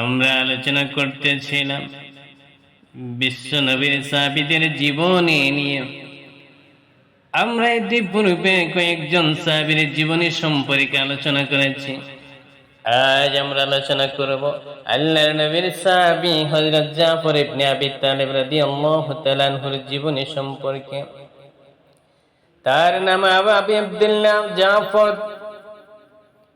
আমরা আলোচনা করতেছিলাম বিশ্ব নবীর সাবিদের জীবনী নিয়ে। আমরা ইতিপূর্বে কয়েকজন সাবির জীবনী সম্পর্কে আলোচনা করেছি। আজ আমরা আলোচনা করব আল্লাহর নবীর সাহাবী হযরত জাফর ইবনে আবি তালিব রাদিয়াল্লাহু তাআলা আনহুর জীবনী সম্পর্কে। তার নাম আবি আব্দুল্লাহ জাফর।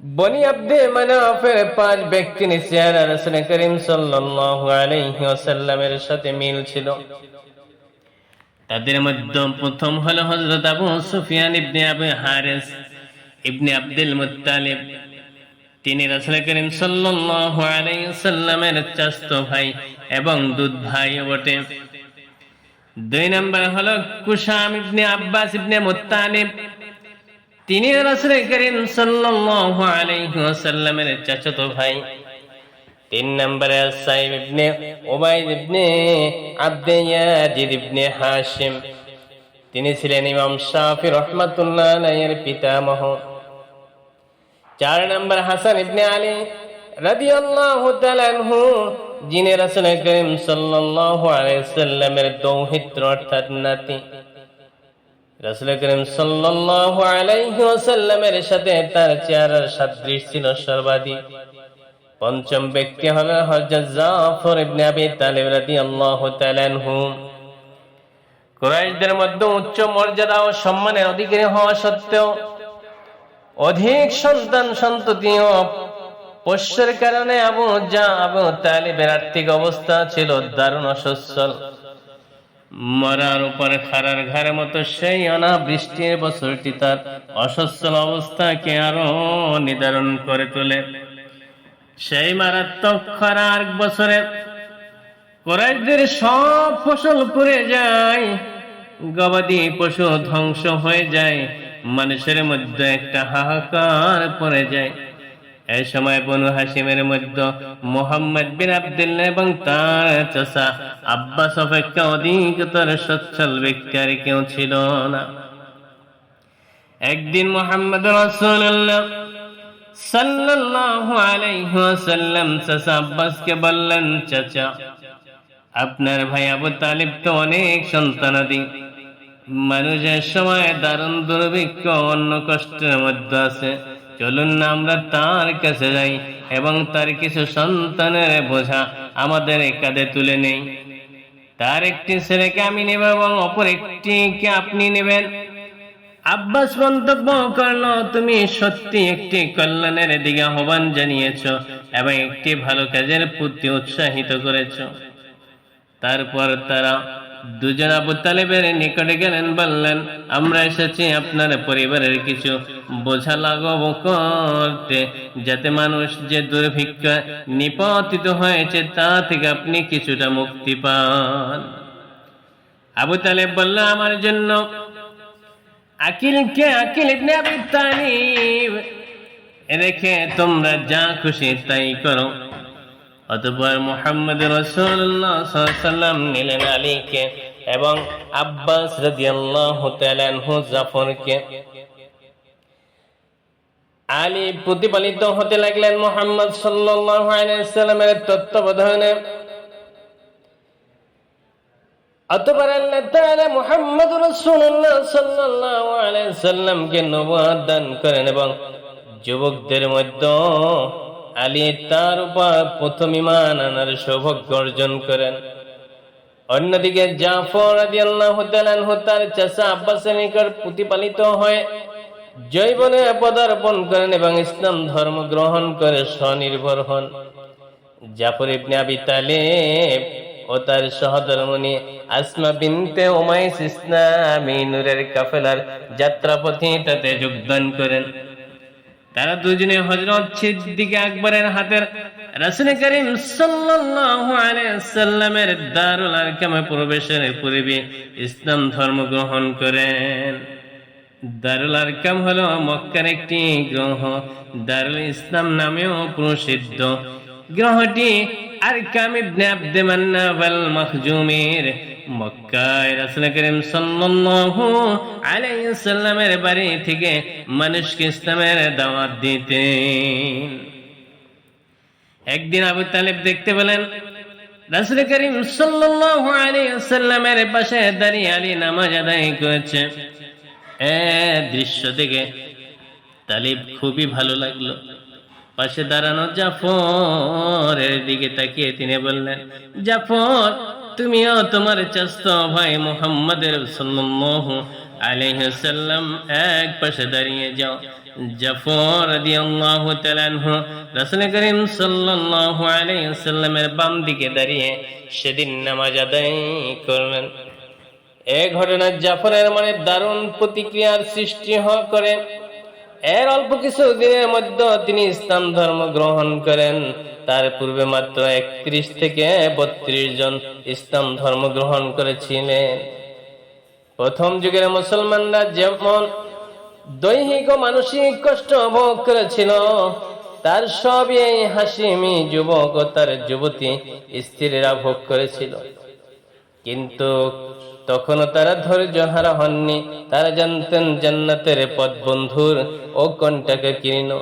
বনি আব্দে মানাফের পাঁচ ব্যক্তির চেহারা করিম সাল্লাল্লাহু সাথে মিল ছিল। তাদের মধ্যে প্রথম হলো হযরত Abu Sufyan ibn Abu Harith ibn Abdul Muttalib. তিনি রাসূল করিম সাল্লাল্লাহু আলাইহি ওয়াসাল্লামের চাচতো ভাই এবং দুধ ভাই বটে। দুই নম্বর হলো কুশাম ইবনে আব্বাস ইবনে মুত্তালিব। তিনি রাসূল করিম সাল্লাল্লাহু আলাইহি ওয়াসাল্লামের চাচাতো ভাই। তিন নম্বরে সাইব ইবনে ওবাইদ ইবনে ইবনে হাশিম। তিনি ছিলেন ইমাম শাফি রহমাতুল্লাহ আলাইহির পিতামহ। চার নম্বর হাসান ইবনে আলী রাদিয়াল্লাহু তাআলা আনহু, যিনি রাসূল করিম সাল্লাল্লাহু আলাইহি সাল্লামের দৌহিত্র অর্থাৎ নাতি। রাসূল করিম ওয়াসাল্লামের সাথে তার চেহারার সাদৃশ্য ছিল সর্বাধিক। পঞ্চম ব্যক্তি হলেন মধ্যে উচ্চ মর্যাদা ও সম্মানের অধিকারী হওয়া সত্ত্বেও অধিক সন্তান সন্ততি ও পোষ্যের কারণে আবু যা আবু তালিবের আর্থিক অবস্থা ছিল দারুণ অসচ্ছল। মরার উপরে খারার ঘরের মতো সেই অনাবৃষ্টির বছরটি তার অসচ্ছল অবস্থাকে আরও নির্ধারণ করে তোলে। সেই মারাত্মক খরার বছরে কোরাইশদের সব ফসল পড়ে যায়, গবাদি পশু ধ্বংস হয়ে যায়, মানুষের মধ্যে একটা হাহাকার পড়ে যায়। এই সময় বনু হাসিমের মধ্যে মোহাম্মদ বিন আব্দুল্লাহ এবং তার চাষা আব্বাস অপেক্ষা অধিকতর সচ্ছল ব্যক্তি কেউ ছিল না। একদিন মোহাম্মদ রাসূলুল্লাহ সাল্লাল্লাহু আলাইহি ওয়াসাল্লাম চাচা আব্বাসকে বললেন, চাচা, আপনার ভাই আবু তালিব তো অনেক সন্তানাদি মানুষের সময় দারুণ দুর্ভিক্ষ অন্য কষ্টের মধ্যে আছে। চলুন না আমরা তার কাছে যাই এবং তার কিছু সন্তানের বোঝা আমাদের কাঁধে তুলে নেই। তার একটি ছেলেকে আমি নেব এবং অপর একটিকে আপনি নেবেন। আব্বাস মন্তব্য করল তুমি সত্যি একটি কল্যাণের দিকে আহ্বান জানিয়েছ এবং একটি ভালো কাজের প্রতি উৎসাহিত করেছ। তারপর তারা দুজন আবু তালেবের নিকটে গেলেন, বললেন, আমরা এসেছি আপনার পরিবারের কিছু বোঝা লাঘব করতে। যাতে মানুষ যে দুর্ভিক্ষ নিপতিত হয়েছে, তা থেকে আপনি কিছুটা মুক্তি পান। আবু তালেব বলল, আমার জন্য আকিলকে আকিল রেখে তোমরা যা খুশি তাই করো। অতপর মোহাম্মদ রসুল্লাহ সাল্লাম নিলেন আলীকে এবং আব্বাস রাদিয়াল্লাহু জাফরকে আলী প্রতিপালিত হতে লাগলেন মোহাম্মদ সাল্লামের তত্ত্বাবধানে। যুবকদের মধ্যে আলী তার উপর প্রথম আনার অর্জন করেন। অন্যদিকে জাফর রাদিয়াল্লাহু তাআলা তার চাচা আব্বাসের নিকট প্রতিপালিত হয়ে জৈবনে পদার্পণ করেন এবং ইসলাম ধর্ম গ্রহণ করে স্বনির্ভর হন। জাফর ইবনে আবি তালেব ও তার সহধর্মণি আসমা বিনতে উমাইস ইসলামী নূরের কাফেলার যাত্রাপথে তাতে যোগদান করেন। তারা দুজনে হজরত সিদ্দিক আকবরের হাতের রাসূল করিম সাল্লাল্লাহু আলাইহি সাল্লামের দারুল আরকামে প্রবেশের পূর্বে ইসলাম ধর্ম গ্রহণ করেন। দারুল আরকাম হলো মক্কার একটি গ্রহ। দারুল ইসলাম নামেও প্রসিদ্ধ। গ্রহটি আরকাম ইবনে আব্দে মক্কায় করিম সাল্লাল্লাহু আলাইহি সাল্লামের বাড়ি থেকে মানুষকে ইসলামের দাওয়াত দিতেন। একদিন আবু তালেব দেখতে পেলেন, রাসূল করিম সাল্লাল্লাহু আলাইহি সাল্লামের পাশে দাঁড়িয়ে আলী নামাজ আদায় করেছে। দৃশ্য দেখে তালিব খুবই ভালো লাগল। পাশে দাঁড়ানো জাফরের দিকে তাকিয়ে তিনি বললেন, জাফর, তুমিও তোমার চাস্ত ভাই মোহাম্মদের সাল্লাল্লাহু আলাইহি সাল্লাম এক পাশে দাঁড়িয়ে যাও। জাফর রাদিয়াল্লাহু তাআলা আনহু রাসূল করিম সাল্লাল্লাহু আলাইহি সাল্লামের বাম দিকে দাঁড়িয়ে সেদিন নামাজ আদায় করলেন। এ ঘটনা জাফরের মনে দারুণ প্রতিক্রিয়ার সৃষ্টি করে। এর অল্প কিছু দিনের মধ্যে তিনি ইসলাম ধর্ম গ্রহণ করেন। তার পূর্বে মাত্র একত্রিশ থেকে বত্রিশ জন ইসলাম ধর্ম গ্রহণ করেছিলেন। প্রথম যুগের মুসলমানরা যেমন দৈহিক ও মানসিক কষ্ট ভোগ করেছিল, তার সবই এই হাসিমি যুবক ও তার যুবতী স্ত্রীরা ভোগ করেছিল। কিন্তু তখনও তারা ধৈর্য হারা হননি। তারা জানতেন জান্নাতের পথ বন্ধুর ও কণ্টাকে কিনিল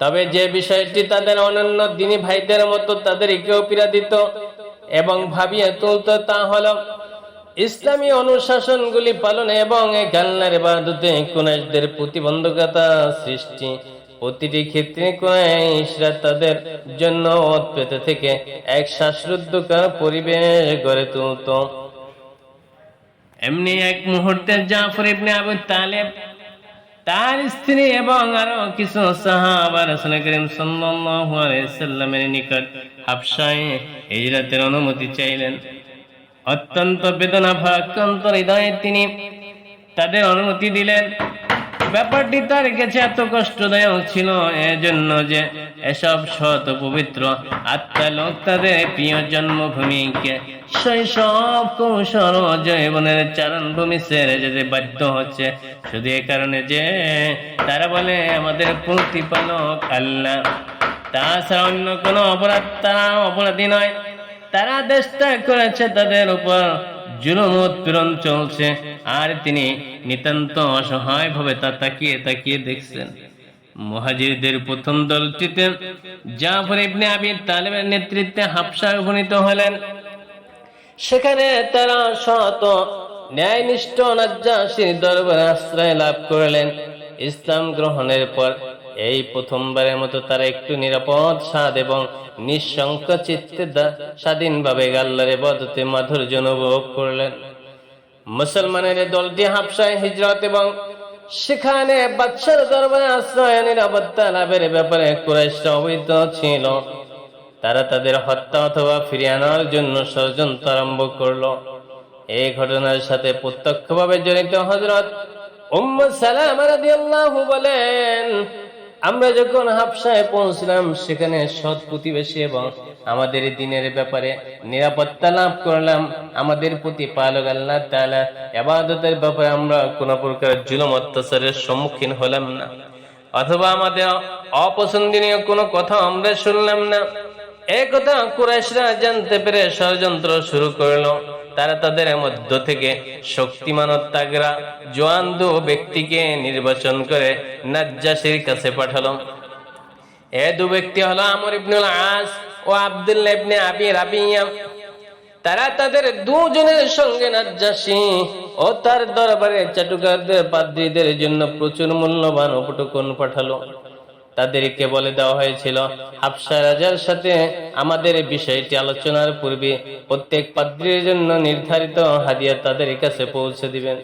তবে যে বিষয়টি তাদের অনন্য দিনী ভাইদের মতো তাদেরকেও পীড়া দিত এবং ভাবিয়ে তুলত তা হল, ইসলামী অনুশাসনগুলি পালন এবং আল্লাহর ইবাদতে কুনাইশদের প্রতিবন্ধকতা সৃষ্টি। প্রতিটি ক্ষেত্রে কুনাইশরা তাদের জন্য পেতে থেকে এক শ্বাসরুদ্ধকর পরিবেশ গড়ে তুলত। এমনি এক মুহূর্তে জাফর ইবনে আবু তালেব তার স্ত্রী এবং আরও কিছু সাহাবা রাসূল করিম সাল্লাল্লাহু আলাইহি সাল্লামের নিকট হাবশায় হিজরতের অনুমতি চাইলেন। অত্যন্ত বেদনা ভারাক্রান্ত হৃদয়ে তিনি তাদের অনুমতি দিলেন। ব্যাপারটি তার কাছে এত কষ্টদায়ক ছিল, এজন্য যে এসব শত পবিত্র আত্মা লোক তাদের প্রিয় জন্মভূমিকে শৈশব কৌশল জৈবনের চারণ ভূমি ছেড়ে যেতে বাধ্য হচ্ছে। শুধু এ কারণে যে তারা বলে, আমাদের প্রতিপালক আল্লাহ। তাছাড়া অন্য কোনো অপরাধ তারা অপরাধী নয়। তারা দেশ ত্যাগ করেছে, তাদের উপর জুলুম উৎপীড়ন চলছে। আর তিনি নিতান্ত অসহায় ভাবে তা তাকিয়ে তাকিয়ে দেখছেন। মুহাজিরদের প্রথম দলটিতে জাফর ইবনে আবি তালেবের নেতৃত্বে হাফসায় উপনীত হলেন। সেখানে তারা শত ন্যায়নিষ্ঠ নাজ্জাসীর দরবারে আশ্রয় লাভ করলেন। ইসলাম গ্রহণের পর এই প্রথমবারের মতো তারা একটু নিরাপদ, স্বাদ এবং নিঃশঙ্ক চিত্তে স্বাধীনভাবে গাল্লারে বদতে মাধুর্য অনুভব করলেন। মুসলমানের দলটি হাফসায় হিজরত এবং সেখানে বাচ্চার দরবারে আশ্রয়, নিরাপত্তা লাভের ব্যাপারে কুরাইশরা অবৈধ ছিল। তারা তাদের হত্যা অথবা ফিরিয়ে আনার জন্য ষড়যন্ত্র আরম্ভ করল। এই ঘটনার সাথে প্রত্যক্ষভাবে জড়িত হজরত উম্ম সালাম বলেন আমরা যখন হাফসায় পৌঁছলাম, সেখানে সৎ প্রতিবেশী এবং আমাদের দিনের ব্যাপারে নিরাপত্তা লাভ করলাম। আমাদের প্রতি পালক আল্লাহ তালা এবাদতের ব্যাপারে আমরা কোনো প্রকার জুলুম, অত্যাচারের সম্মুখীন হলাম না। অথবা আমাদের অপছন্দনীয় কোনো কথা আমরা শুনলাম না। এই কথা কুরাইশরা জানতে পেরে ষড়যন্ত্র শুরু করল। তারা তাদের মধ্য থেকে শক্তিমান তাগরা জোয়ান দু ব্যক্তিকে নির্বাচন করে নাজ্জাসির কাছে পাঠালো। এ দু ব্যক্তি হলো আমর ইবনুল আস ও আব্দুল্লাহ ইবনে আবি রাবিয়া। তারা তাদের দুজনের সঙ্গে নাজ্জাসী ও তার দরবারে চাটুকারদের পাদ্রীদের জন্য প্রচুর মূল্যবান উপটকন পাঠালো। তাদেরকে বলে দেওয়া হয়েছিল হাফসা রাজার সাথে আমাদের বিষয়টি আলোচনার পূর্বে প্রত্যেক পাদ্রীর জন্য নির্ধারিত হাদিয়া তাদের কাছে পৌঁছে দিবেন।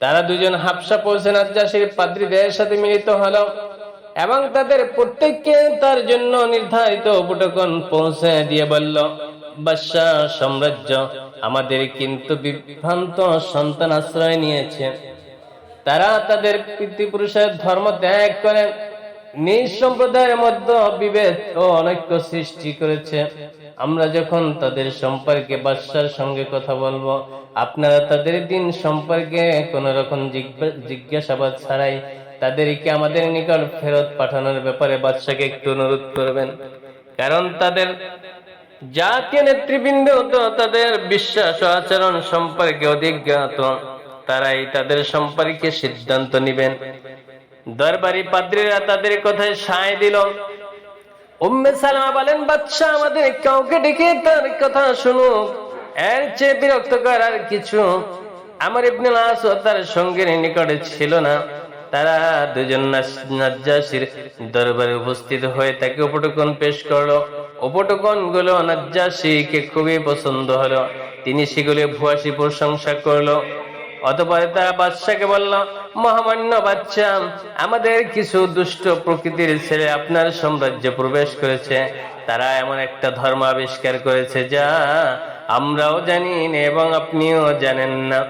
তারা দুজন হাফসা পৌঁছে নাজ্জাসীর পাদ্রীদের সাথে মিলিত হলো এবং তাদের প্রত্যেককে তার জন্য নির্ধারিত উপটকন পৌঁছে দিয়ে বলল বাদশা সাম্রাজ্য আমাদের কিন্তু বিভ্রান্ত সন্তান আশ্রয় নিয়েছে। তারা তাদের পিতৃপুরুষের ধর্ম ত্যাগ করে নিজ সম্প্রদায়ের মধ্যে বিভেদ ও অনৈক্য সৃষ্টি করেছে। আমরা যখন তাদের সম্পর্কে বাদশার সঙ্গে কথা বলব, আপনারা তাদের দিন সম্পর্কে কোন রকম জিজ্ঞাসাবাদ ছাড়াই তাদেরকে আমাদের নিকট ফেরত পাঠানোর ব্যাপারে বাদশাকে একটু অনুরোধ করবেন। কারণ তাদের জাতীয় নেতৃবৃন্দ তাদের বিশ্বাস ও আচরণ সম্পর্কে অধিক জ্ঞাত, তারাই তাদের সম্পর্কে সিদ্ধান্ত নিবেন। দরবারি পাদ্রীরা তাদের কথায় সায় দিল। উম্মে সালামা বলেন বাচ্চা আমাদের কাউকে ডেকে তার কথা শুনুক। এর চেয়ে বিরক্তকর আর কিছু আমার ইবনে লাস ও তার সঙ্গের নিকটে ছিল না। তারা দুজন নাজ্জাসীর দরবারে উপস্থিত হয়ে তাকে উপটকন পেশ করল। উপটকনগুলো নাজ্জাসীকে খুবই পছন্দ হলো। তিনি সেগুলি ভুয়াশি প্রশংসা করল। অতপর তারা বলল, মহামান্য বাচ্চা, আমাদের কিছু দুষ্ট প্রকৃতির ছেলে আপনার সাম্রাজ্যে প্রবেশ করেছে। তারা এমন একটা ধর্ম আবিষ্কার করেছে যা আমরাও জানি এবং আপনিও জানেন না।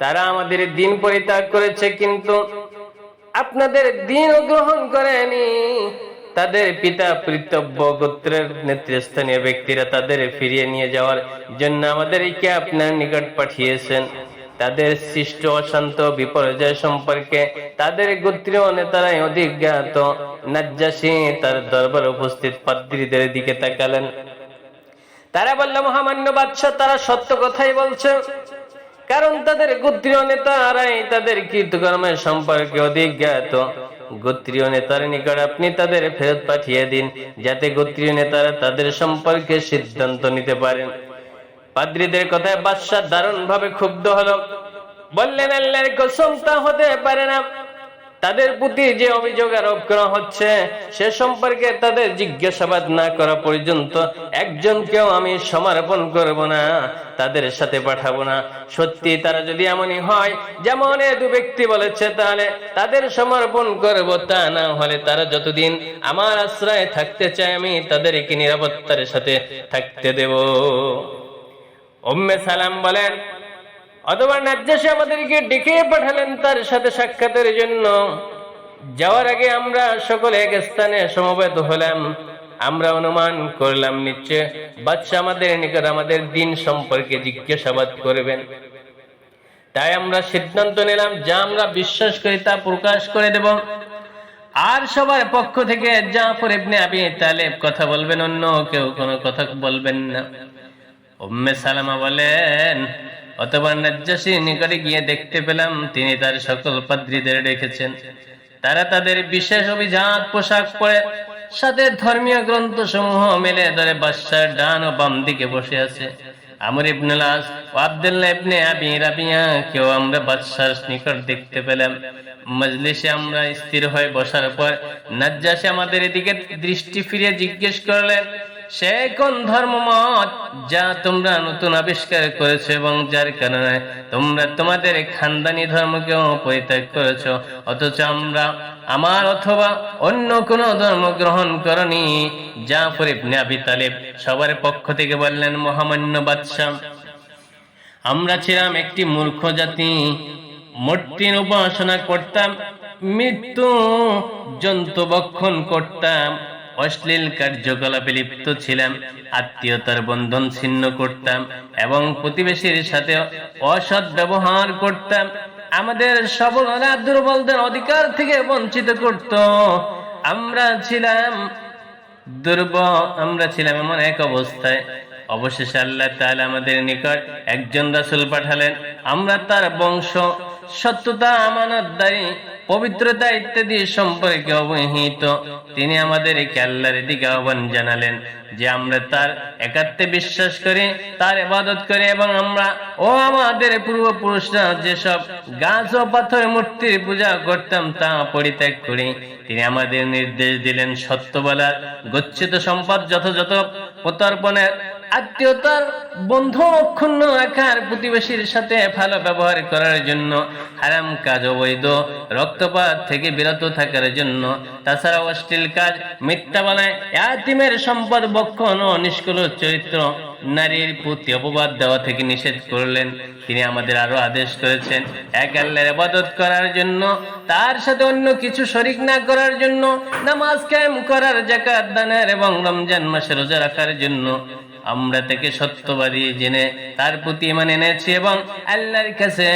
তারা আমাদের দিন পরিত্যাগ করেছে, কিন্তু আপনাদের দিন গ্রহণ করেনি। তাদের পিতা পৃতব্য গোত্রের নেতৃস্থানীয় ব্যক্তিরা তাদের ফিরিয়ে নিয়ে যাওয়ার জন্য আমাদেরকে আপনার নিকট পাঠিয়েছেন। তাদের সৃষ্ট অশান্ত বিপর্যয় সম্পর্কে তাদের গোত্রীয় নেতারাই অধিক জ্ঞাত। নাজ্জাসী তার দরবার উপস্থিত পাদ্রীদের দিকে তাকালেন। তারা বলল, মহামান্য বাদশাহ, তারা সত্য কথাই বলছে। কারণ তাদের গোত্রীয় নেতারাই তাদের কীর্তকর্মের সম্পর্কে অধিক জ্ঞাত। গোত্রীয় নেতার নিকট আপনি তাদের ফেরত পাঠিয়ে দিন, যাতে গোত্রীয় নেতারা তাদের সম্পর্কে সিদ্ধান্ত নিতে পারেন। পাদ্রীদের কথায় বাদশাহ দারুণ ভাবে ক্ষুব্ধ হলো। বললেন, আল্লাহর কসম তা হতে পারে না। তাদের প্রতি যে অভিযোগ আরোপ করা হচ্ছে, সে সম্পর্কে তাদের জিজ্ঞাসাবাদ না করা পর্যন্ত একজনকেও আমি সমর্পণ করব না, তাদের সাথে পাঠাবো না। সত্যি তারা যদি এমনই হয়, যেমন এ দু ব্যক্তি বলেছে, তাহলে তাদের সমর্পণ করব তা না হলে তারা যতদিন আমার আশ্রয়ে থাকতে চায়, আমি তাদেরকে নিরাপত্তার সাথে থাকতে দেব। উম্মে সালাম বলেন, অথবা নাজ্জাসী আমাদেরকে ডেকে পাঠালেন তার সাথে সাক্ষাতের জন্য। যাওয়ার আগে আমরা সকলে এক স্থানে সমবেত হলাম। আমরা অনুমান করলাম, নিশ্চয় বাচ্চা আমাদের নিকট আমাদের দিন সম্পর্কে জিজ্ঞাসাবাদ করবেন। তাই আমরা সিদ্ধান্ত নিলাম, যা আমরা বিশ্বাস করি তা প্রকাশ করে দেব। আর সবার পক্ষ থেকে জাফর ইবনে আবি তালেব কথা বলবেন, অন্য কেউ কোনো কথা বলবেন না। উম্মে সালামা বলেন অতবার নাজ্জাসীর নিকটে গিয়ে দেখতে পেলাম, তিনি তার সকল পাদ্রীদের রেখেছেন তারা তাদের বিশেষ অভিজাত পোশাক পরে সাথে ধর্মীয় গ্রন্থ সমূহ মেলে ধরে বাদশার ডান ও বাম দিকে বসে আছে। আমর ইবনে লাস ও আব্দুল্লাহ ইবনে আবি রাবিয়া কেউ আমরা বাদশার নিকট দেখতে পেলাম। মজলিসে আমরা স্থির হয়ে বসার পর নাজ্জাসী আমাদের এদিকে দৃষ্টি ফিরিয়ে জিজ্ঞেস করলেন সে কোন ধর্ম ধর্মমত যা তোমরা নতুন আবিষ্কার করেছ এবং যার কারণে তোমরা তোমাদের খানদানি ধর্মকেও পরিত্যাগ করেছ? অথচ আমরা, আমার অথবা অন্য কোন ধর্ম গ্রহণ করনি। যা আবি তালেব সবার পক্ষ থেকে বললেন, মহামান্য বাদশাহ, আমরা ছিলাম একটি মূর্খ জাতি। মূর্তির উপাসনা করতাম, মৃত্যু জন্তু বক্ষণ করতাম। অশ্লীল কার্যকলাপে লিপ্ত ছিলাম, আত্মীয়তার বন্ধন ছিন্ন করতাম এবং প্রতিবেশীর সাথে অসৎ ব্যবহার করতাম। আমাদের সবলরা দুর্বলদের অধিকার থেকে বঞ্চিত করত। আমরা ছিলাম দুর্বল, আমরা ছিলাম এমন এক অবস্থায়। অবশেষে আল্লাহ তাআলা আমাদের নিকট একজন রাসূল পাঠালেন। আমরা তার বংশ, সত্যতা, আমানতদারি পবিত্রতা ইত্যাদি সম্পর্কে অবহিত। তিনি আমাদেরকে আল্লাহর দিকে আহ্বান জানালেন যে আমরা তার একাত্মে বিশ্বাস করি, তার ইবাদত করি এবং আমরা, ও আমাদের পূর্বপুরুষরা যেসব গাছ ও পাথর মূর্তির পূজা করতাম তা পরিত্যাগ করি, তিনি আমাদের নির্দেশ দিলেন সত্য বলার গচ্ছিত সম্পদ যথাযথ প্রত্যর্পণের আত্মীয়তার বন্ধু অক্ষুণ্ণ রাখার প্রতিবেশীর সাথে ভালো ব্যবহার করার জন্য, হারাম কাজ অবৈধ, রক্তপাত থেকে বিরত থাকার জন্য। তাছাড়া অশ্লীল কাজ, মিথ্যা বলায় সম্পদ বক্ষণ ও নিষ্কল চরিত্র। নারীর প্রতি অপবাদ দেওয়া থেকে নিষেধ করলেন। তিনি আমাদের আরও আদেশ করেছেন, এক আল্লাহর ইবাদত করার জন্য, তার সাথে অন্য কিছু শরিক না করার জন্য, নামাজ কায়েম করার জাকাত দানের এবং রমজান মাসে রোজা রাখার জন্য। আমরা থেকে সত্যবাদী জেনে তার প্রতি মানে এনেছি এবং আল্লাহর কাছে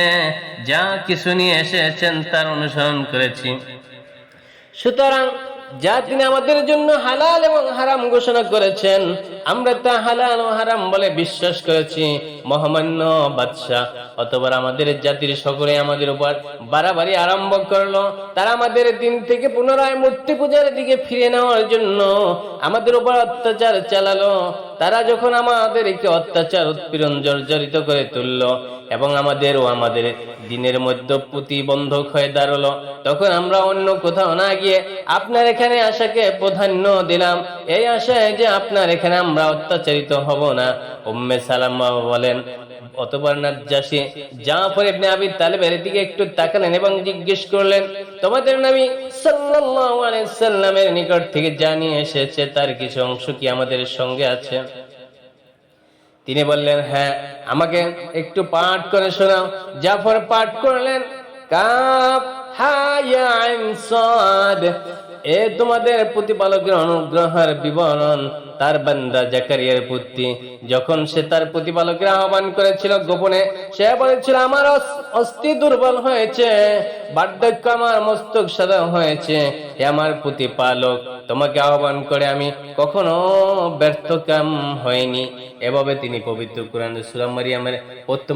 যা কিছু নিয়ে এসেছেন তার অনুসরণ করেছি। সুতরাং যা তিনি আমাদের জন্য হালাল এবং হারাম ঘোষণা করেছেন, আমরা তা হালাল ও হারাম বলে বিশ্বাস করেছি। মহামান্য বাদশাহ, অতবার আমাদের জাতির সকলে আমাদের উপর বাড়াবাড়ি আরম্ভ করল। তারা আমাদের দিন থেকে পুনরায় মূর্তি পূজার দিকে ফিরে নেওয়ার জন্য আমাদের উপর অত্যাচার চালালো। তারা যখন আমাদেরকে অত্যাচার উৎপীড়ন জর্জরিত করে তুললো এবং আমাদের ও আমাদের দিনের মধ্যে প্রতিবন্ধক হয়ে দাঁড়াল, তখন আমরা অন্য কোথাও না গিয়ে আপনার এখানে আশাকে প্রাধান্য দিলাম। এই আশায় যে আপনার এখানে আমরা অত্যাচারিত হব না, উম্মে সালামা বলেন, অতবার নাজ্জাসী জাফর ইবনে আবি তালেবের দিকে একটু তাকালেন এবং জিজ্ঞেস করলেন তোমাদের আলাইহি সাল্লামের নিকট থেকে জানিয়ে এসেছে, তার কিছু অংশ কি আমাদের সঙ্গে আছে? তিনি বললেন হ্যাঁ আমাকে একটু পাঠ করে শোনাও। জাফর পাঠ করলেন আইন সাদ। এ তোমাদের প্রতিপালকের অনুগ্রহের বিবরণ তার বান্দা জাকারিয়ার পুত্রী যখন সে তার প্রতিপালকের আহ্বান করেছিল গোপনে, সে বলেছিল, আমার অস- অস্থি দুর্বল হয়েছে, বার্ধক্য আমার মস্তক সাদা হয়েছে। হে আমার প্রতিপালক, তোমাকে আহ্বান করে আমি কখনো ব্যর্থ কাম হয়নি এভাবে তিনি পবিত্র কোরআন সূরা মারিয়ামের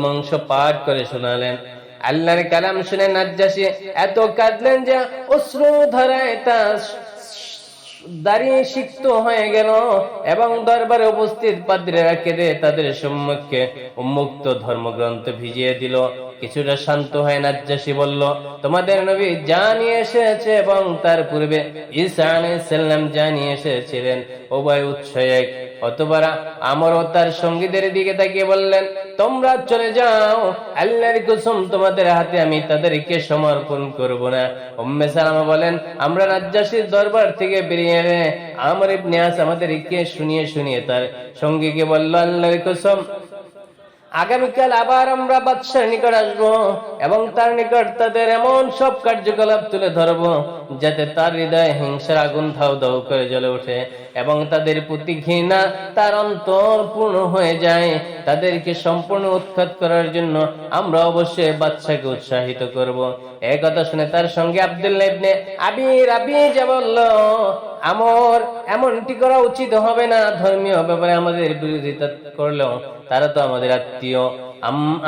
অংশ পাঠ করে শোনালেন। আল্লাহর কালাম শুনে নাজ্জাসী এত কাঁদলেন যে অশ্রু ধরায় তা দাঁড়িয়ে সিক্ত হয়ে গেল এবং দরবারে উপস্থিত পাদ্রীরা কেঁদে তাদের সম্মুখে উন্মুক্ত ধর্মগ্রন্থ ভিজিয়ে দিল। কিছুটা শান্ত হয়ে নাজ্জাসী বলল, তোমাদের নবী জানিয়ে এসেছে এবং তার পূর্বে ঈসা আলাইহিসসালাম জানিয়ে এসেছিলেন। উভয় উৎস এক অতবারা আমরও তার সঙ্গীদের দিকে তাকিয়ে বললেন, তোমরা চলে যাও। আল্লাহর কসম তোমাদের হাতে আমি তাদেরকে সমর্পণ করব না। উম্মে সালামা বলেন, আমরা নাজ্জাসীর দরবার থেকে বেরিয়ে আমর শুনিয়ে শুনিয়ে তার বলল কসম, আগামীকাল আবার আমরা বাদশার নিকট আসব এবং তার নিকট তাদের এমন সব কার্যকলাপ তুলে ধরবো যাতে তার হৃদয়ে হিংসার আগুন ধাও ধাও করে জ্বলে ওঠে। এবং তাদের প্রতি ঘৃণা তার অন্তর পূর্ণ হয়ে যায়। তাদেরকে সম্পূর্ণ উৎখাত করার জন্য আমরা অবশ্যই বাচ্চাকে উৎসাহিত করব। এই কথা শুনে তার সঙ্গে আব্দুল্লাহ ইবনে আবির আবি যা বলল, আমর, এমনটি করা উচিত হবে না। ধর্মীয় ব্যাপারে আমাদের বিরোধিতা করলেও তারা তো আমাদের আত্মীয়।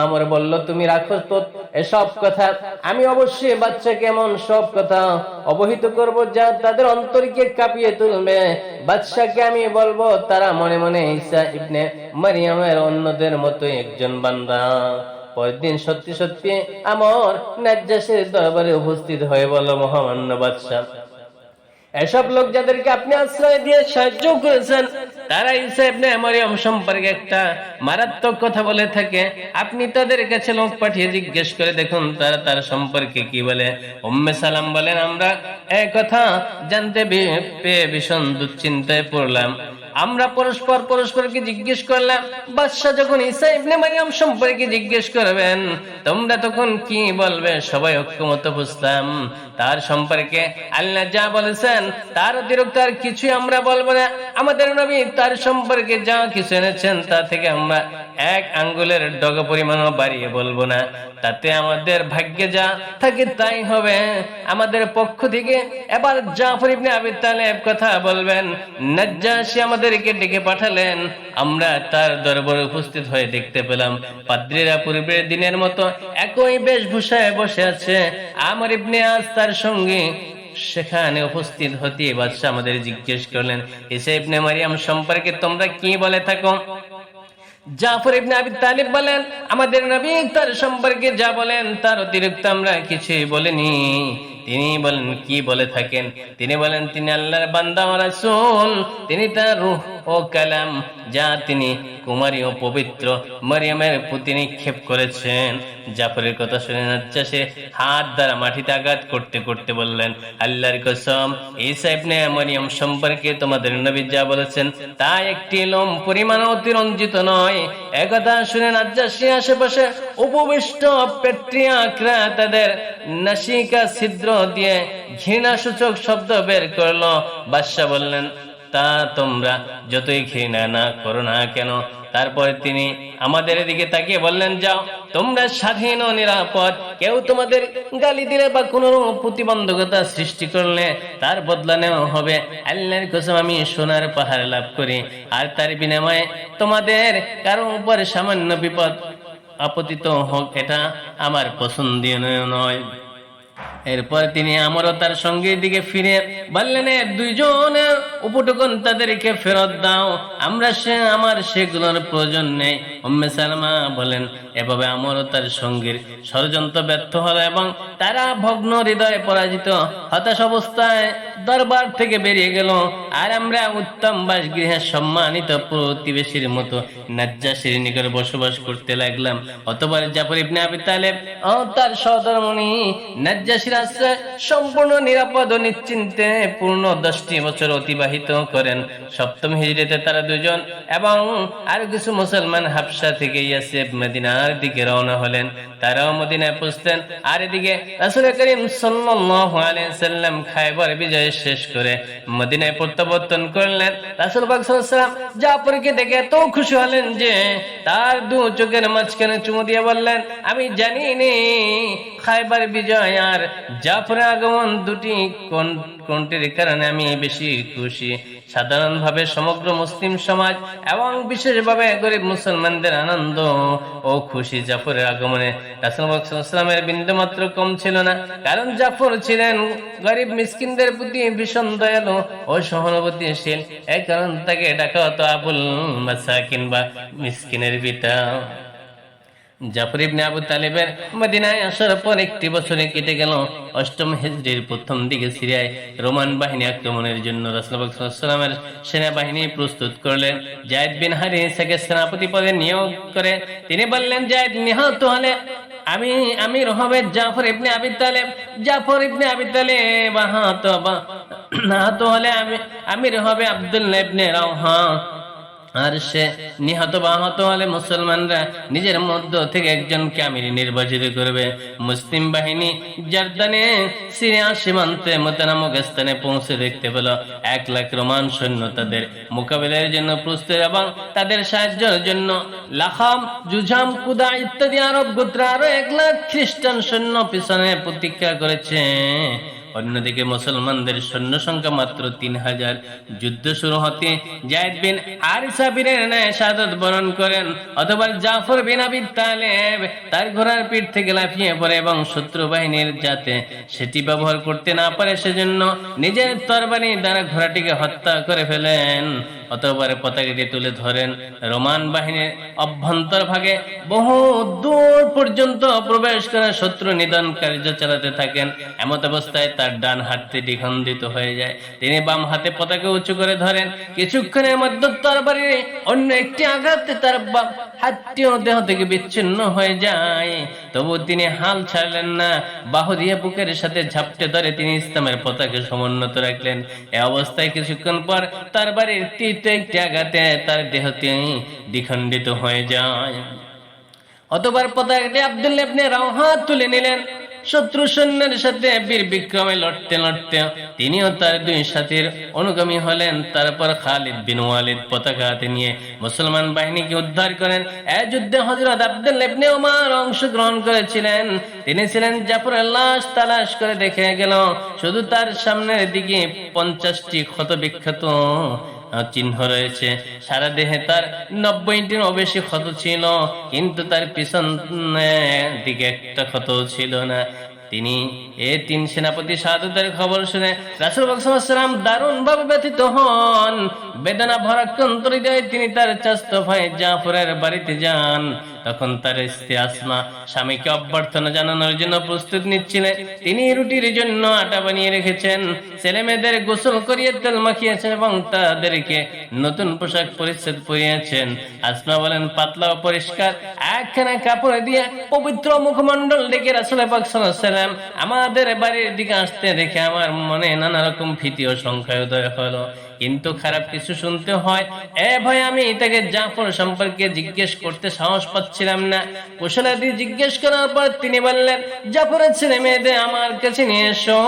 আমার বলল, তুমি রাখো তো এসব কথা। আমি অবশ্যই বাচ্চাকে এমন সব কথা অবহিত করব যা তাদের অন্তরকে কাঁপিয়ে তুলবে। বাদশাকে আমি বলব, তারা মনে মনে ঈসা ইবনে মারিয়ামের অন্যদের মতোই একজন বান্দা। পরের দিন সত্যি সত্যি আমার নাজ্জাসের দরবারে উপস্থিত হয়ে বলল, মহামান্য বাদশাহ এসব লোক যাদেরকে আপনি আশ্রয় দিয়ে সাহায্য করেছেন, তারা ঈসা ইবনে মারিয়াম সম্পর্কে একটা মারাত্মক কথা বলে থাকে। আপনি তাদের কাছে লোক পাঠিয়ে জিজ্ঞেস করে দেখুন, তারা তার সম্পর্কে কি বলে। উম্মে সালাম বলেন, আমরা এই কথা জানতে পেয়ে ভীষণ দুশ্চিন্তায় পড়লাম। আমরা পরস্পর পরস্পরকে জিজ্ঞেস করলাম, বাদশাহ যখন ঈসা ইবনে মারিয়াম সম্পর্কে জিজ্ঞেস করবেন, তোমরা তখন কি বলবে? সবাই ঐক্যমত বুঝতাম তার সম্পর্কে আল্লাহ যা বলেছেন, তার অতিরিক্ত আর কিছুই আমরা বলব না। আমাদের নবী তার সম্পর্কে যা কিছু এনেছেন, তা থেকে আমরা এক আঙ্গুলের ডগ পরিমাণও বাড়িয়ে বলব না। তাতে আমাদের ভাগ্যে যা থাকে তাই হবে। আমাদের পক্ষ থেকে এবার জাফর ইবনে আবি তালেব কথা বলবেন। নাজ্জাসী আমাদেরকে ডেকে পাঠালেন। আমরা তার দরবারে উপস্থিত হয়ে দেখতে পেলাম। পাদ্রীরা পূর্বের দিনের মতো একই বেশভূষায় বসে আছে। আমার ইবনে আজ তার সঙ্গে সেখানে উপস্থিত হতে বাদশাহ আমাদের জিজ্ঞেস করলেন, এসে ইবনে মারিয়াম সম্পর্কে তোমরা কি বলে থাকো? জাফর ইবনে আবি তালিব বলেন, আমাদের নবী তার সম্পর্কে যা বলেন তার অতিরিক্ত আমরা কিছুই বলিনি। তিনি বলেন, কি বলে থাকেন? তিনি বলেন, তিনি আল্লাহর বান্দা রাসূল। তিনি তার রূহ ও কালাম যা তিনি কুমারী ও পবিত্র মরিয়মের প্রতি নিক্ষেপ করেছেন। জাফরের কথা শুনে নাজ্জাসে হাত দ্বারা মাটিতে আঘাত করতে করতে বললেন, আল্লাহর কসম, ঈসা ইবনে মরিয়ম সম্পর্কে তোমাদের নবী যা বলেছেন তা একটি লোম পরিমাণ অতিরঞ্জিত নয়। একথা শুনে নাজ্জাসী আশেপাশে উপবিষ্ট পেট্রিয়াকরা তাদের নাসিকা ছিদ্র দিয়ে ঘৃণাসূচক শব্দ বের করল। বাদশাহ বললেন, তা তোমরা যতই ঘৃণা না করো না কেন? তারপরে তিনি আমাদের দিকে তাকিয়ে বললেন, যাও, তোমরা স্বাধীন ও নিরাপদ। কেউ তোমাদের গালি দিলে বা কোন প্রতিবন্ধকতা সৃষ্টি করলে তার বদলা নেওয়া হবে। আল্লাহর কসম আমি সোনার পাহাড় লাভ করি। আর তার বিনিময়ে তোমাদের কারও উপরে সামান্য বিপদ আপতিত হোক, এটা আমার পছন্দীয় নয়। এরপর তিনি আমারও তার সঙ্গে দিকে ফিরে বললেন দুইজনের উপটকন তাদেরকে ফেরত দাও। আমরা সে, আমার সেগুলোর প্রয়োজন নেই। উম্মে সালমা বলেন, এভাবে আমারও তার সঙ্গীর ষড়যন্ত্র ব্যর্থ হলো এবং তারা ভগ্ন হৃদয়ে পরাজিত, হতাশ অবস্থায় দরবার থেকে বেরিয়ে গেল। আর আমরা উত্তম বাসগৃহে সম্মানিত প্রতিবেশীর মতো নাজ্জাসীর নিকট বসবাস করতে লাগলাম। অতবার জাফর ইবনে আবি তালেব ও তার সহধর্মণি নাজ্জাসীর আশ্রয় সম্পূর্ণ নিরাপদ ও নিশ্চিন্তে পূর্ণ দশটি বছর অতিবাহিত করেন। সপ্তম হিজড়িতে তারা দুজন এবং আর কিছু মুসলমান হাফসা থেকে ইয়াসেফ মদিনার দিকে রওনা হলেন। তারাও মদিনায় পৌঁছতেন। আর এদিকে রাসূল করিম সাল্লাম খায়বার বিজয় শেষ করে মদিনায় প্রত্যাবর্তন করলেন। রাসূল পাক সাল্লাল্লাহু আলাইহি সাল্লাম জাফরকে দেখে এত খুশি হলেন যে তার দু চোখের মাঝখানে চুমু দিয়ে বললেন, আমি জানি নে খায়বার বিজয় আর জাফরের আগমন দুটি কোন, কোনটির কারণে আমি বেশি খুশি? সাধারণভাবে সমগ্র মুসলিম সমাজ এবং বিশেষভাবে গরিব মুসলমানদের আনন্দ ও খুশি জাফরের আগমনে রাসুলামের বিন্দু মাত্র কম ছিল না। কারণ জাফর ছিলেন গরিব মিসকিনদের প্রতি ভীষণ দয়ালু ও সহানুভূতিশীল। এই কারণ তাকে ডাকা হতো আবুল মাসাকিন কিংবা মিসকিনের পিতা। জাফর ইবনে আবু তালেবের মদিনায় আসার পর একটি বছরে কেটে গেল অষ্টম হিজরির প্রথম দিকে সিরিয়ায় রোমান বাহিনী আক্রমণের জন্য সেনাবাহিনী প্রস্তুত করলেন। জায়দ বিন সেনাপতি পদে নিয়োগ করে তিনি বললেন, জায়দ, নিহত হলে আমি আমি রহবের জাফর ইবনে আবি তালেব। জাফর ইবনে আবি তালেব, আহত আহত হলে আমি আমির হবে আব্দুল্লাহ ইবনে রাওহা। আর সে নিহত বা আহত হলে মুসলমানরা নিজের মধ্য থেকে একজনকে আমির নির্বাচিত করবে। মুসলিম বাহিনী জার্দানে সিরিয়া সীমান্তে মোতানামক স্থানে পৌঁছে দেখতে পেল। এক লাখ রোমান সৈন্য তাদের মোকাবিলার জন্য প্রস্তুত এবং তাদের সাহায্যের জন্য লাখাম, জুঝাম, কুদা ইত্যাদি আরব গোত্র আরও এক লাখ খ্রিস্টান সৈন্য পিছনে প্রতীক্ষা করেছে। অন্যদিকে মুসলমানদের সৈন্য সংখ্যা মাত্র তিন হাজার। যুদ্ধ শুরু হতে জায়দ বিন আরিসা ন্যায় সাদত বরণ করেন, অথবা জাফর বিন আবি তালেব তার ঘোড়ার পিঠ থেকে লাফিয়ে পড়ে এবং শত্রু বাহিনীর যাতে সেটি ব্যবহার করতে না পারে সেজন্য নিজের তরবারি দ্বারা ঘোড়াটিকে হত্যা করে ফেলেন। অতবার পতাকাটি তুলে ধরেন। রোমান বাহিনীর অভ্যন্তর ভাগে বহু দূর পর্যন্ত প্রবেশ করে শত্রু নিধন কার্য চালাতে থাকেন। এমত অবস্থায় তার ডান হাতটি দ্বিখণ্ডিত হয়ে যায়। তিনি বাম হাতে পতাকা উঁচু করে ধরেন। কিছুক্ষণের মধ্যে তরবারির অন্য একটি আঘাতে তার হাতটিও দেহ থেকে বিচ্ছিন্ন হয়ে যায়। তবু তিনি হাল ছাড়লেন না। বাহু দিয়ে বুকের সাথে ঝাপটে ধরে তিনি ইসলামের পতাকা সমুন্নত রাখলেন। এ অবস্থায় কিছুক্ষণ পর তার বাড়ির তৃতীয় একটি আঘাতে তার দেহটি দ্বিখণ্ডিত হয়ে যায়। অতবার পতাকাটি আব্দুল ইবনে রাওহা তুলে নিলেন। শত্রু সৈন্যের সাথে বীর বিক্রমে লড়তে লড়তে তিনিও তার দুই সাথীর অনুগামী হলেন। তারপর খালিদ বিন ওয়ালিদ পতাকা হাতে নিয়ে মুসলমান বাহিনীকে উদ্ধার করেন। এ যুদ্ধে হযরত আব্দুল ইবনে ওমর অংশগ্রহণ করেছিলেন। তিনি ছিলেন জাফরের লাশ তালাশ করে দেখে গেল। শুধু তার সামনের দিকে পঞ্চাশটি ক্ষত বিখ্যাত চিহ্ন রয়েছে। সারা দেহে তার নব্বইটির বেশি ক্ষত ছিল, কিন্তু তার পিছন দিকে একটা ক্ষত ছিল না। তিনি এ তিন সেনাপতি সাধুদের খবর শুনে রাসুল বাকসালাম দারুণ ভাবে ব্যথিত হন। বেদনা ভরা তিনি তার চাস্ত ভাই জাফরের বাড়িতে যান। তখন তার স্ত্রী আসমা স্বামীকে অভ্যর্থনা জানানোর জন্য প্রস্তুত নিচ্ছিলেন তিনি রুটির জন্য আটা বানিয়ে রেখেছেন। ছেলে মেয়েদের গোসল করিয়ে তেল মাখিয়েছেন এবং তাদেরকে নতুন পোশাক পরিচ্ছেদ পরিয়েছেন। আসমা বলেন, পাতলা পরিষ্কার, একখানা কাপড় দিয়ে পবিত্র মুখমন্ডল ডেকে রাসুল পাক সাল্লাম আমাদের বাড়ির দিকে আসতে দেখে আমার মনে নানা রকম ভীতি ও সংখ্যায় উদয় হলো। কিন্তু খারাপ কিছু শুনতে হয়। এ ভাই, আমি তাকে জাফর সম্পর্কে জিজ্ঞেস করতে সাহস পাচ্ছিলাম না। কুশলাদি জিজ্ঞেস করার পর তিনি বললেন, জাফরের ছেলে মেয়েদের আমার কাছে নিয়ে এসো।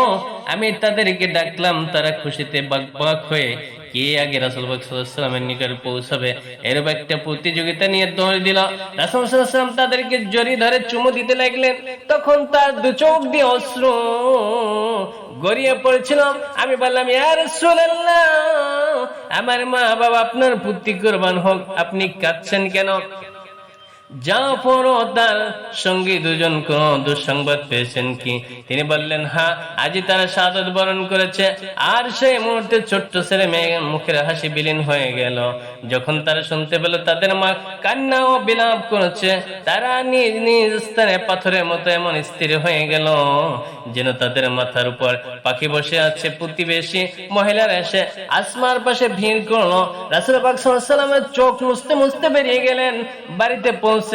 আমি তাদেরকে ডাকলাম, তারা খুশিতে বাক বাক হয়ে, কে আগে রাসুল সাল্লামের নিকট পৌঁছাবে? এরূপ একটা প্রতিযোগিতা নিয়ে দৌড় দিল। রাসুল সাল্লাম তাদেরকে জড়ি ধরে চুমু দিতে লাগলেন। তখন তার দু চোখ দিয়ে অশ্রু গড়িয়ে পড়েছিলাম। আমি বললাম আমার মা বাবা আপনার পুত্রি কোরবান হোক। আপনি কাঁদছেন কেন? তিনি বললেন হ্যাঁ আজই তারা সাদত বরণ করেছে, আর সেই মুহূর্তে ছোট্ট ছেলে মেয়ে মুখের হাসি বিলীন হয়ে গেল। যখন তারা শুনতে পেল তাদের মা কান্না ও বিলাপ করেছে, তারা নিজ নিজ স্থানে পাথরের মতো এমন স্থির হয়ে গেল, যেন তাদের মাথার উপর পাখি বসে আছে প্রতিবেশী মহিলারা এসে আসমার পাশে ভিড় করল। রাসুল পাক সাল্লামের চোখ মুছতে মুছতে বেরিয়ে গেলেন। বাড়িতে পৌঁছেন আজ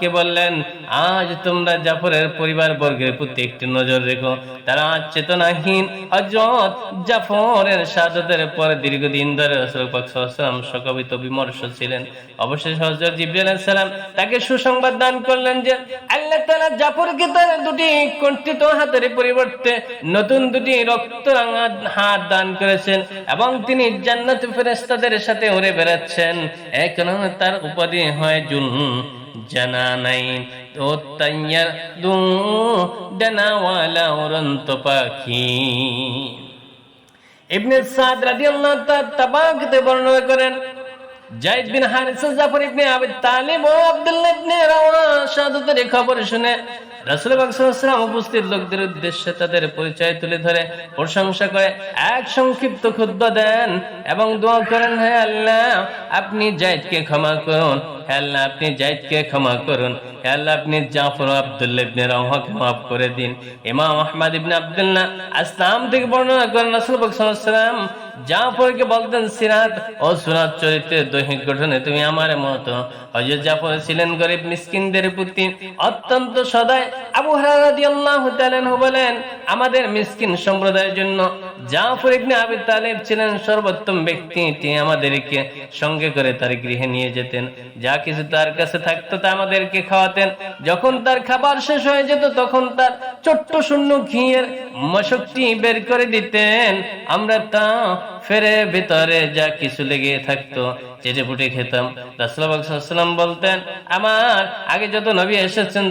কে বললেন, আজ তোমরা জাফরের পরিবার বর্গের প্রতি একটি নজর রেখো। তারা চেতনাহীন হজরত জাফরের পরে দীর্ঘদিন ধরে শোকাবিত বিমর্ষ ছিলেন। অবশেষে হযরত জিবরিল সালাম তাকে সুসংবাদ দান করলেন যে, আল্লাহ তাআলা জাফরকে তার দুটি কণ্ঠিত হাতের পরিবর্তে নতুন দুটি রক্ত হাত দান করেছেন এবং তিনি জান্নাত ফেরেশতাদের সাথে উড়ে বেড়াচ্ছেন। এখন তার উপাধি হয় জুন জানানাইন ও তাইয়ার দু ডানাওয়ালা উড়ন্ত পাখি। ইবনে সাদ রাদিয়াল্লাহু তাআলা তাবাকতে বর্ণনা করেন, জাইদ বিন হারিসা জাফর ইবনে আবি তালিব ও আব্দুল্লাহ ইবনে রাওয়া খবর শুনে উপস্থিত লোকদের উদ্দেশ্যে তাদের পরিচয় তুলে ধরে, প্রশংসা করে, এক সংক্ষিপ্ত খুতবা দেন এবং দোয়া করেন, হে আল্লাহ, আপনি জাইদকে ক্ষমা করুন আপনি জাইদকে ক্ষমা করুন তুমি আমার মতো। হযরত জাফর ছিলেন গরিব মিসকিনদের প্রতি অত্যন্ত সদয় আমাদের মিসকিন সম্প্রদায়ের জন্য জাফর ইবনে আবি তালিব ছিলেন সর্বোত্তম ব্যক্তি। তিনি আমাদেরকে সঙ্গে করে তার গৃহে নিয়ে যেতেন। যা কিছু তার কাছে থাকতো তা আমাদেরকে খাওয়াতেন। যখন তার খাবার শেষ হয়ে যেত, তখন তার ছোট্ট শূন্য ঘিয়ের মশকটি বের করে দিতেন। আমরা তা ফেরে ভিতরে যা কিছু লেগে থাকতো চেটে পুটে খেতাম বলতেন, আমার আগে যত নবী এসেছেন